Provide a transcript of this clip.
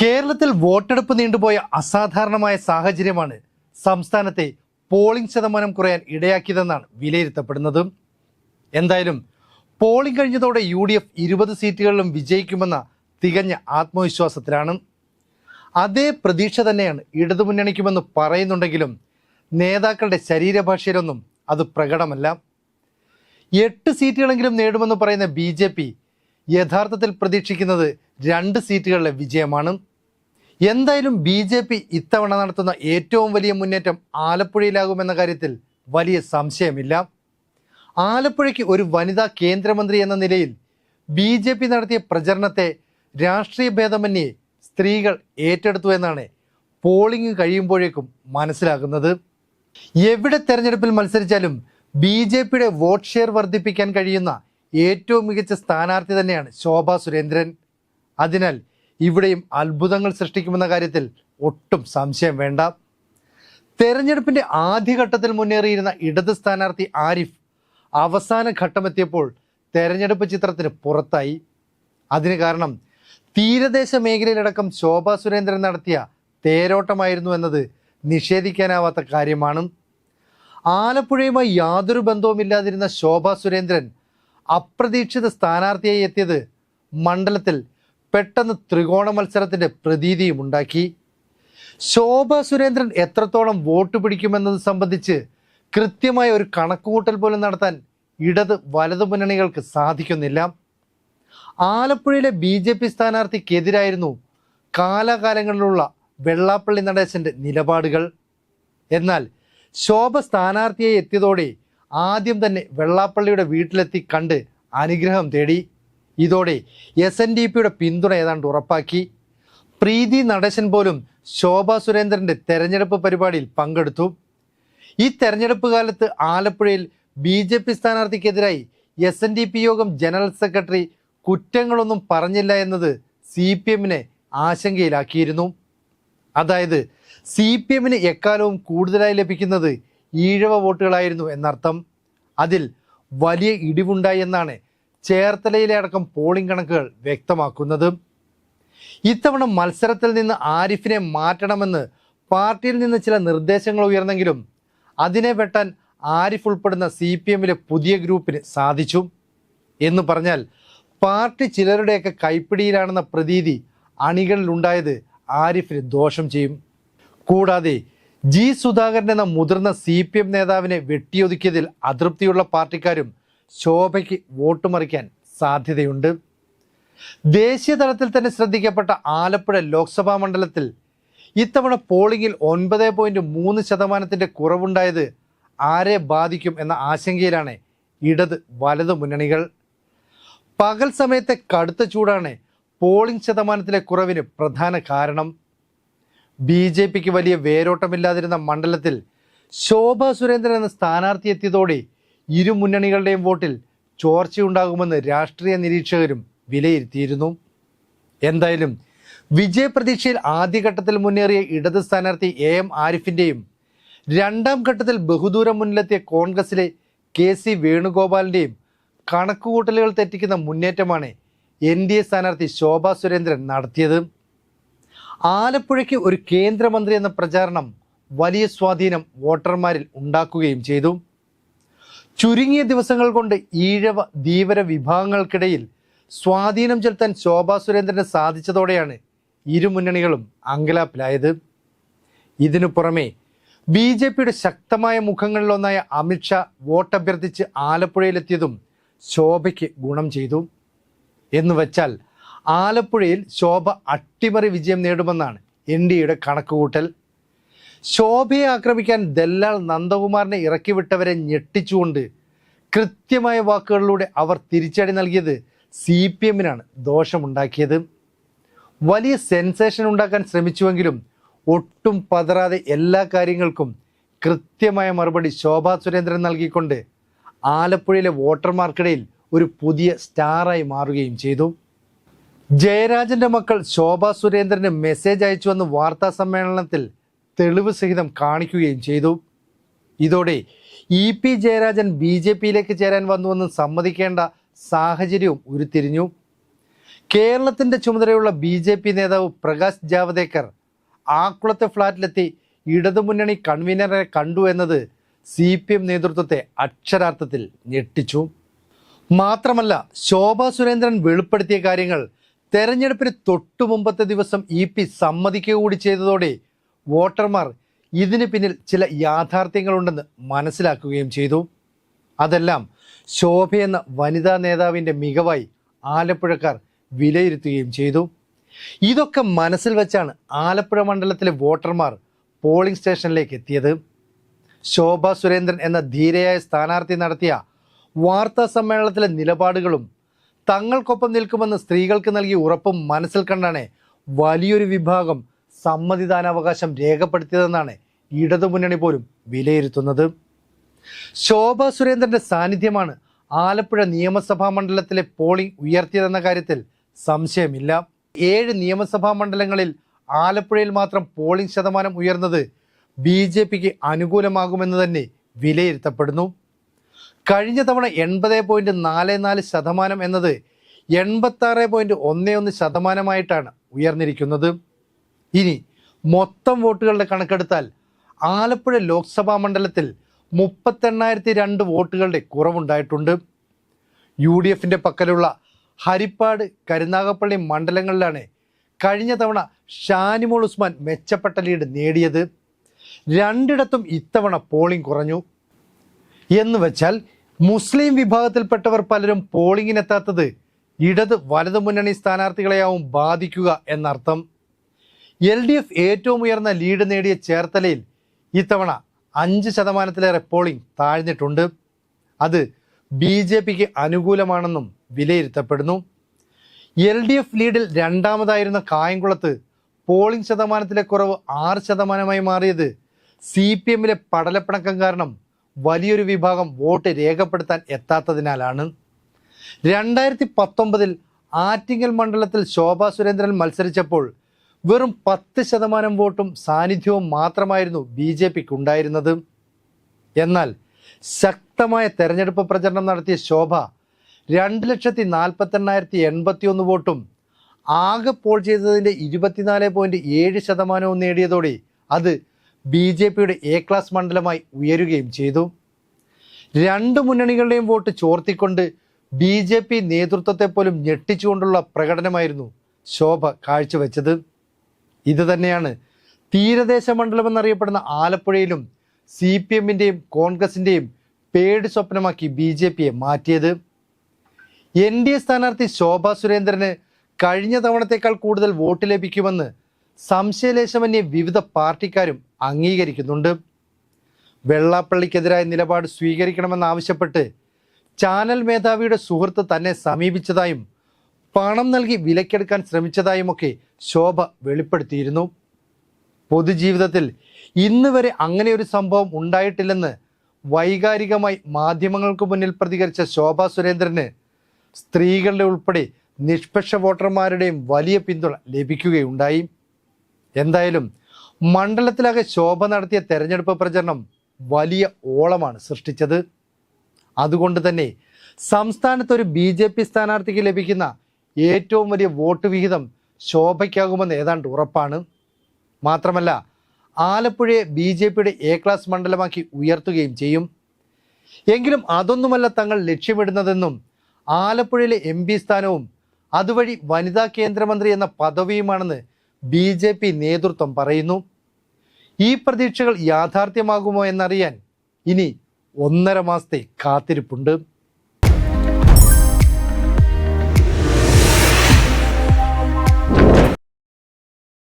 കേരളത്തിൽ വോട്ടെടുപ്പ് നീണ്ടുപോയ അസാധാരണമായ സാഹചര്യമാണ് സംസ്ഥാനത്തെ പോളിംഗ് ശതമാനം കുറയാൻ ഇടയാക്കിയതെന്നാണ് വിലയിരുത്തപ്പെടുന്നത്. എന്തായാലും പോളിംഗ് കഴിഞ്ഞതോടെ യു ഡി എഫ് ഇരുപത് സീറ്റുകളിലും വിജയിക്കുമെന്ന തികഞ്ഞ ആത്മവിശ്വാസത്തിലാണ്. അതേ പ്രതീക്ഷ തന്നെയാണ് ഇടതുമുന്നണിക്കുമെന്ന് പറയുന്നുണ്ടെങ്കിലും നേതാക്കളുടെ ശരീരഭാഷയിലൊന്നും അത് പ്രകടമല്ല. എട്ട് സീറ്റുകളെങ്കിലും നേടുമെന്ന് പറയുന്ന ബി യഥാർത്ഥത്തിൽ പ്രതീക്ഷിക്കുന്നത് രണ്ട് സീറ്റുകളിലെ വിജയമാണ്. എന്തായാലും ബി ജെ പി ഇത്തവണ നടത്തുന്ന ഏറ്റവും വലിയ മുന്നേറ്റം ആലപ്പുഴയിലാകുമെന്ന കാര്യത്തിൽ വലിയ സംശയമില്ല. ആലപ്പുഴയ്ക്ക് ഒരു വനിതാ കേന്ദ്രമന്ത്രി എന്ന നിലയിൽ ബി ജെ പി നടത്തിയ പ്രചരണത്തെ രാഷ്ട്രീയ ഭേദമന്യേ സ്ത്രീകൾ ഏറ്റെടുത്തു എന്നാണ് പോളിംഗ് കഴിയുമ്പോഴേക്കും മനസ്സിലാകുന്നത്. എവിടെ തെരഞ്ഞെടുപ്പിൽ മത്സരിച്ചാലും ബി ജെ പിയുടെ വോട്ട് ഷെയർ വർദ്ധിപ്പിക്കാൻ കഴിയുന്ന ഏറ്റവും മികച്ച സ്ഥാനാർത്ഥി തന്നെയാണ് ശോഭ സുരേന്ദ്രൻ. അതിനാൽ ഇവിടെയും അത്ഭുതങ്ങൾ സൃഷ്ടിക്കുമെന്ന കാര്യത്തിൽ ഒട്ടും സംശയം വേണ്ട. തെരഞ്ഞെടുപ്പിന്റെ ആദ്യഘട്ടത്തിൽ മുന്നേറിയിരുന്ന ഇടത് സ്ഥാനാർത്ഥി ആരിഫ് അവസാന ഘട്ടമെത്തിയപ്പോൾ തെരഞ്ഞെടുപ്പ് ചിത്രത്തിന് പുറത്തായി. അതിന് കാരണം തീരദേശ മേഖലയിലടക്കം ശോഭാ സുരേന്ദ്രൻ നടത്തിയ തേരോട്ടമായിരുന്നു എന്നത് നിഷേധിക്കാനാവാത്ത കാര്യമാണ്. ആലപ്പുഴയുമായി യാതൊരു ബന്ധവുമില്ലാതിരുന്ന ശോഭാ സുരേന്ദ്രൻ അപ്രതീക്ഷിത സ്ഥാനാർത്ഥിയായി എത്തിയത് മണ്ഡലത്തിൽ പെട്ടെന്ന് ത്രികോണ മത്സരത്തിന്റെ പ്രതീതിയും ഉണ്ടാക്കി. ശോഭ സുരേന്ദ്രൻ എത്രത്തോളം വോട്ട് പിടിക്കുമെന്നത് സംബന്ധിച്ച് കൃത്യമായ ഒരു കണക്കുകൂട്ടൽ പോലും നടത്താൻ ഇടത് വലതു മുന്നണികൾക്ക് സാധിക്കുന്നില്ല. ആലപ്പുഴയിലെ ബി ജെ പി സ്ഥാനാർത്ഥിക്കെതിരായിരുന്നു കാലാകാലങ്ങളിലുള്ള വെള്ളാപ്പള്ളി നടേശന്റെ നിലപാടുകൾ. എന്നാൽ ശോഭ സ്ഥാനാർത്ഥിയായി എത്തിയതോടെ ആദ്യം തന്നെ വെള്ളാപ്പള്ളിയുടെ വീട്ടിലെത്തി കണ്ട് അനുഗ്രഹം തേടി. ഇതോടെ എസ് എൻ ഡി പിയുടെ പിന്തുണ ഏതാണ്ട് ഉറപ്പാക്കി. പ്രീതി നടേശൻ പോലും ശോഭ സുരേന്ദ്രന്റെ തെരഞ്ഞെടുപ്പ് പരിപാടിയിൽ പങ്കെടുത്തു. ഈ തെരഞ്ഞെടുപ്പ് കാലത്ത് ആലപ്പുഴയിൽ B J P സ്ഥാനാർത്ഥിക്കെതിരായി S N D P Yogam general secretary കുറ്റങ്ങളൊന്നും പറഞ്ഞില്ല എന്നത് സി പി എമ്മിനെ ആശങ്കയിലാക്കിയിരുന്നു. അതായത് സി പി എമ്മിന് എക്കാലവും കൂടുതലായി ലഭിക്കുന്നത് ഈഴവ വോട്ടുകളായിരുന്നു എന്നർത്ഥം. അതിൽ വലിയ ഇടിവുണ്ടായി എന്നാണ് ചേർത്തലയിലെ അടക്കം പോളിംഗ് കണക്കുകൾ വ്യക്തമാക്കുന്നത് ഇത്തവണ മത്സരത്തിൽ നിന്ന് ആരിഫിനെ മാറ്റണമെന്ന് പാർട്ടിയിൽ നിന്ന് ചില നിർദ്ദേശങ്ങൾ ഉയർന്നെങ്കിലും അതിനെ വെട്ടാൻ ആരിഫ് ഉൾപ്പെടുന്ന സി പി എമ്മിലെ പുതിയ ഗ്രൂപ്പിന് സാധിച്ചു. എന്ന് പറഞ്ഞാൽ പാർട്ടി ചിലരുടെയൊക്കെ കൈപ്പിടിയിലാണെന്ന പ്രതീതി അണികളിലുണ്ടായത് ആരിഫിന് ദോഷം ചെയ്യും. കൂടാതെ ജി സുധാകരൻ എന്ന മുതിർന്ന സി പി എം നേതാവിനെ വെട്ടിയൊതുക്കിയതിൽ അതൃപ്തിയുള്ള പാർട്ടിക്കാരും ശോഭയ്ക്ക് വോട്ട് മറിക്കാൻ സാധ്യതയുണ്ട്. ദേശീയ തലത്തിൽ തന്നെ ശ്രദ്ധിക്കപ്പെട്ട ആലപ്പുഴ ലോക്സഭാ മണ്ഡലത്തിൽ ഇത്തവണ പോളിംഗിൽ ഒൻപത് പോയിന്റ് മൂന്ന് ശതമാനത്തിന്റെ കുറവുണ്ടായത് ആരെ ബാധിക്കും എന്ന ആശങ്കയിലാണ് ഇടത് വലത് മുന്നണികൾ. പകൽ സമയത്തെ കടുത്ത ചൂടാണ് പോളിംഗ് ശതമാനത്തിലെ കുറവിന് പ്രധാന കാരണം. ബി വലിയ വേരോട്ടമില്ലാതിരുന്ന മണ്ഡലത്തിൽ ശോഭ സുരേന്ദ്രൻ എന്ന സ്ഥാനാർത്ഥി എത്തിയതോടെ ഇരു മുന്നണികളുടെയും വോട്ടിൽ ചോർച്ചയുണ്ടാകുമെന്ന് രാഷ്ട്രീയ നിരീക്ഷകരും വിലയിരുത്തിയിരുന്നു. എന്തായാലും വിജയപ്രതീക്ഷയിൽ ആദ്യഘട്ടത്തിൽ മുന്നേറിയ ഇടത് സ്ഥാനാർത്ഥി എ എം ആരിഫിന്റെയും രണ്ടാം ഘട്ടത്തിൽ ബഹുദൂരം മുന്നിലെത്തിയ കോൺഗ്രസിലെ കെ സി വേണുഗോപാലിന്റെയും കണക്കുകൂട്ടലുകൾ തെറ്റിക്കുന്ന മുന്നേറ്റമാണ് എൻ ഡി എ സ്ഥാനാർത്ഥി ശോഭാ സുരേന്ദ്രൻ നടത്തിയത്. ആലപ്പുഴയ്ക്ക് ഒരു കേന്ദ്രമന്ത്രി എന്ന പ്രചാരണം വലിയ സ്വാധീനം വോട്ടർമാരിൽ ഉണ്ടാക്കുകയും ചെയ്തു. ചുരുങ്ങിയ ദിവസങ്ങൾ കൊണ്ട് ഈഴവ ധീവര വിഭാഗങ്ങൾക്കിടയിൽ സ്വാധീനം ചെലുത്താൻ ശോഭാ സുരേന്ദ്രന് സാധിച്ചതോടെയാണ് ഇരു മുന്നണികളും അങ്കലാപ്പിലായത്. ഇതിനു പുറമെ ബി ജെ പിയുടെ ശക്തമായ മുഖങ്ങളിലൊന്നായ അമിത്ഷാ വോട്ടഭ്യർത്ഥിച്ച് ആലപ്പുഴയിലെത്തിയതും ശോഭയ്ക്ക് ഗുണം ചെയ്തു. എന്ന് വെച്ചാൽ ആലപ്പുഴയിൽ ശോഭ അട്ടിമറി വിജയം നേടുമെന്നാണ് എൻ ഡി കണക്കുകൂട്ടൽ. ശോഭയെ ആക്രമിക്കാൻ ദല്ലാൾ നന്ദകുമാറിനെ ഇറക്കിവിട്ടവരെ ഞെട്ടിച്ചുകൊണ്ട് കൃത്യമായ വാക്കുകളിലൂടെ അവർ തിരിച്ചടി നൽകിയത് സി പി എമ്മിനാണ് ദോഷമുണ്ടാക്കിയത്. വലിയ സെൻസേഷൻ ഉണ്ടാക്കാൻ ശ്രമിച്ചുവെങ്കിലും ഒട്ടും പതറാതെ എല്ലാ കാര്യങ്ങൾക്കും കൃത്യമായ മറുപടി ശോഭാ സുരേന്ദ്രൻ നൽകിക്കൊണ്ട് ആലപ്പുഴയിലെ വോട്ടർമാർക്കിടയിൽ ഒരു പുതിയ സ്റ്റാറായി മാറുകയും ചെയ്തു. ജയരാജന്റെ മക്കൾ ശോഭാ സുരേന്ദ്രന് മെസ്സേജ് അയച്ചുവെന്ന് വാർത്താ സമ്മേളനത്തിൽ തെളിവ് സഹിതം കാണിക്കുകയും ചെയ്തു. ഇതോടെ E P Jayarajan B J പിയിലേക്ക് ചേരാൻ വന്നുവെന്ന് സമ്മതിക്കേണ്ട സാഹചര്യവും ഉരുത്തിരിഞ്ഞു. കേരളത്തിന്റെ ചുമതലയുള്ള ബി ജെ പി നേതാവ് പ്രകാശ് ജാവദേക്കർ ആക്കുളത്തെ ഫ്ളാറ്റിലെത്തി ഇടതുമുന്നണി കൺവീനറെ കണ്ടു എന്നത് സി പി എം നേതൃത്വത്തെ അക്ഷരാർത്ഥത്തിൽ ഞെട്ടിച്ചു. മാത്രമല്ല ശോഭാ സുരേന്ദ്രൻ വെളിപ്പെടുത്തിയ കാര്യങ്ങൾ തെരഞ്ഞെടുപ്പിന് തൊട്ടു മുമ്പത്തെ ദിവസം ഇ പി സമ്മതിക്കുക കൂടി ചെയ്തതോടെ വോട്ടർമാർ ഇതിന് പിന്നിൽ ചില യാഥാർത്ഥ്യങ്ങളുണ്ടെന്ന് മനസ്സിലാക്കുകയും ചെയ്തു. അതെല്ലാം ശോഭയെന്ന വനിതാ നേതാവിന്റെ മികവായി ആലപ്പുഴക്കാർ വിലയിരുത്തുകയും ചെയ്തു. ഇതൊക്കെ മനസ്സിൽ വെച്ചാണ് ആലപ്പുഴ മണ്ഡലത്തിലെ വോട്ടർമാർ പോളിംഗ് സ്റ്റേഷനിലേക്ക് എത്തിയത്. ശോഭ സുരേന്ദ്രൻ എന്ന ധീരയായ സ്ഥാനാർത്ഥി നടത്തിയ വാർത്താ സമ്മേളനത്തിലെ നിലപാടുകളും തങ്ങൾക്കൊപ്പം നിൽക്കുമെന്ന് സ്ത്രീകൾക്ക് നൽകിയ ഉറപ്പും മനസ്സിൽ കണ്ടാണ് വലിയൊരു വിഭാഗം സമ്മതിദാനാവകാശം രേഖപ്പെടുത്തിയതെന്നാണ് ഇടതുമുന്നണി പോലും വിലയിരുത്തുന്നത്. ശോഭ സുരേന്ദ്രന്റെ സാന്നിധ്യമാണ് ആലപ്പുഴ നിയമസഭാ മണ്ഡലത്തിലെ പോളിംഗ് ഉയർത്തിയതെന്ന കാര്യത്തിൽ സംശയമില്ല. ഏഴ് നിയമസഭാ മണ്ഡലങ്ങളിൽ ആലപ്പുഴയിൽ മാത്രം പോളിംഗ് ശതമാനം ഉയർന്നത് ബി ജെ പിക്ക് അനുകൂലമാകുമെന്ന് തന്നെ വിലയിരുത്തപ്പെടുന്നു. കഴിഞ്ഞ തവണ എൺപത് പോയിന്റ് നാല് നാല് ശതമാനം എന്നത് എൺപത്തി ആറ് പോയിന്റ് ഒന്ന് ഒന്ന് ശതമാനമായിട്ടാണ് ഉയർന്നിരിക്കുന്നത്. ഇനി മൊത്തം വോട്ടുകളുടെ കണക്കെടുത്താൽ ആലപ്പുഴ ലോക്സഭാ മണ്ഡലത്തിൽ മുപ്പത്തെണ്ണായിരത്തി രണ്ട് വോട്ടുകളുടെ കുറവുണ്ടായിട്ടുണ്ട്. യു ഡി എഫിന്റെ പക്കലുള്ള ഹരിപ്പാട് കരുനാഗപ്പള്ളി മണ്ഡലങ്ങളിലാണ് കഴിഞ്ഞ തവണ ഷാനിമോൾ ഉസ്മാൻ മെച്ചപ്പെട്ട ലീഡ് നേടിയത്. രണ്ടിടത്തും ഇത്തവണ പോളിംഗ് കുറഞ്ഞു. എന്ന് വെച്ചാൽ മുസ്ലിം വിഭാഗത്തിൽപ്പെട്ടവർ പലരും പോളിംഗിനെത്താത്തത് ഇടത് വലതു മുന്നണി സ്ഥാനാർത്ഥികളെയാവും ബാധിക്കുക എന്നർത്ഥം. എൽ ഡി എഫ് ഏറ്റവും ഉയർന്ന ലീഡ് നേടിയ ചേർത്തലയിൽ ഇത്തവണ അഞ്ച് ശതമാനത്തിലേറെ പോളിംഗ് താഴ്ന്നിട്ടുണ്ട്. അത് ബി ജെ പിക്ക് അനുകൂലമാണെന്നും വിലയിരുത്തപ്പെടുന്നു. എൽ ഡി എഫ് ലീഡിൽ രണ്ടാമതായിരുന്ന കായംകുളത്ത് പോളിംഗ് ശതമാനത്തിലെ കുറവ് ആറ് ശതമാനമായി മാറിയത് സി പി എമ്മിലെ പടലപ്പിണക്കം കാരണം വലിയൊരു വിഭാഗം വോട്ട് രേഖപ്പെടുത്താൻ എത്താത്തതിനാലാണ്. രണ്ടായിരത്തി പത്തൊമ്പതിൽ ആറ്റിങ്ങൽ മണ്ഡലത്തിൽ ശോഭാ സുരേന്ദ്രൻ മത്സരിച്ചപ്പോൾ വെറും പത്ത് ശതമാനം വോട്ടും സാന്നിധ്യവും മാത്രമായിരുന്നു ബി ജെ പിക്ക് ഉണ്ടായിരുന്നത് എന്നാൽ ശക്തമായ തെരഞ്ഞെടുപ്പ് പ്രചരണം നടത്തിയ ശോഭ രണ്ട് ലക്ഷത്തി നാൽപ്പത്തെണ്ണായിരത്തി എൺപത്തി ഒന്ന് വോട്ടും ആകെ പോൾ ചെയ്തതിന്റെ ഇരുപത്തിനാല് പോയിന്റ് ഏഴ് ശതമാനവും നേടിയതോടെ അത് ബി ജെ പിയുടെ എ ക്ലാസ് മണ്ഡലമായി ഉയരുകയും ചെയ്തു. രണ്ട് മുന്നണികളുടെയും വോട്ട് ചോർത്തിക്കൊണ്ട് ബി ജെ പി നേതൃത്വത്തെ പോലും ഞെട്ടിച്ചുകൊണ്ടുള്ള പ്രകടനമായിരുന്നു ശോഭ കാഴ്ചവെച്ചത്. ഇത് തന്നെയാണ്. തീരദേശ മണ്ഡലം എന്നറിയപ്പെടുന്ന ആലപ്പുഴയിലും സി പി എമ്മിന്റെയും കോൺഗ്രസിന്റെയും പേടി സ്വപ്നമാക്കി ബി ജെ പിയെ മാറ്റിയത്. എൻ ഡി എ സ്ഥാനാർത്ഥി ശോഭാ സുരേന്ദ്രന് കഴിഞ്ഞ തവണത്തേക്കാൾ കൂടുതൽ വോട്ട് ലഭിക്കുമെന്ന് സംശയലേശമന്യെ വിവിധ പാർട്ടിക്കാരും അംഗീകരിക്കുന്നുണ്ട്. വെള്ളാപ്പള്ളിക്കെതിരായ നിലപാട് സ്വീകരിക്കണമെന്നാവശ്യപ്പെട്ട് ചാനൽ മേധാവിയുടെ സുഹൃത്ത് തന്നെ സമീപിച്ചതായും പണം നൽകി വിലക്കെടുക്കാൻ ശ്രമിച്ചതായുമൊക്കെ ശോഭ വെളിപ്പെടുത്തിയിരുന്നു. പൊതുജീവിതത്തിൽ ഇന്ന് വരെ അങ്ങനെ ഒരു സംഭവം ഉണ്ടായിട്ടില്ലെന്ന് വൈകാരികമായി മാധ്യമങ്ങൾക്ക് മുന്നിൽ പ്രതികരിച്ച ശോഭ സുരേന്ദ്രന് സ്ത്രീകളുടെ ഉൾപ്പെടെ നിഷ്പക്ഷ വോട്ടർമാരുടെയും വലിയ പിന്തുണ ലഭിക്കുകയുണ്ടായി. എന്തായാലും മണ്ഡലത്തിലാകെ ശോഭ നടത്തിയ തെരഞ്ഞെടുപ്പ് പ്രചരണം വലിയ ഓളമാണ് സൃഷ്ടിച്ചത്. അതുകൊണ്ട് തന്നെ സംസ്ഥാനത്ത് ഒരു ബി ജെ പി സ്ഥാനാർത്ഥിക്ക് ലഭിക്കുന്ന ഏറ്റവും വലിയ വോട്ട് വിഹിതം ശോഭയ്ക്കാകുമെന്ന് ഏതാണ്ട് ഉറപ്പാണ്. മാത്രമല്ല ആലപ്പുഴയെ ബി ജെ പിയുടെ എ ക്ലാസ് മണ്ഡലമാക്കി ഉയർത്തുകയും ചെയ്യും. എങ്കിലും അതൊന്നുമല്ല തങ്ങൾ ലക്ഷ്യമിടുന്നതെന്നും ആലപ്പുഴയിലെ എം പി സ്ഥാനവും അതുവഴി വനിതാ കേന്ദ്രമന്ത്രി എന്ന പദവിയുമാണെന്ന് ബി ജെ പി നേതൃത്വം പറയുന്നു. ഈ പ്രതീക്ഷകൾ യാഥാർത്ഥ്യമാകുമോ എന്നറിയാൻ ഇനി ഒന്നര മാസത്തെ കാത്തിരിപ്പുണ്ട്.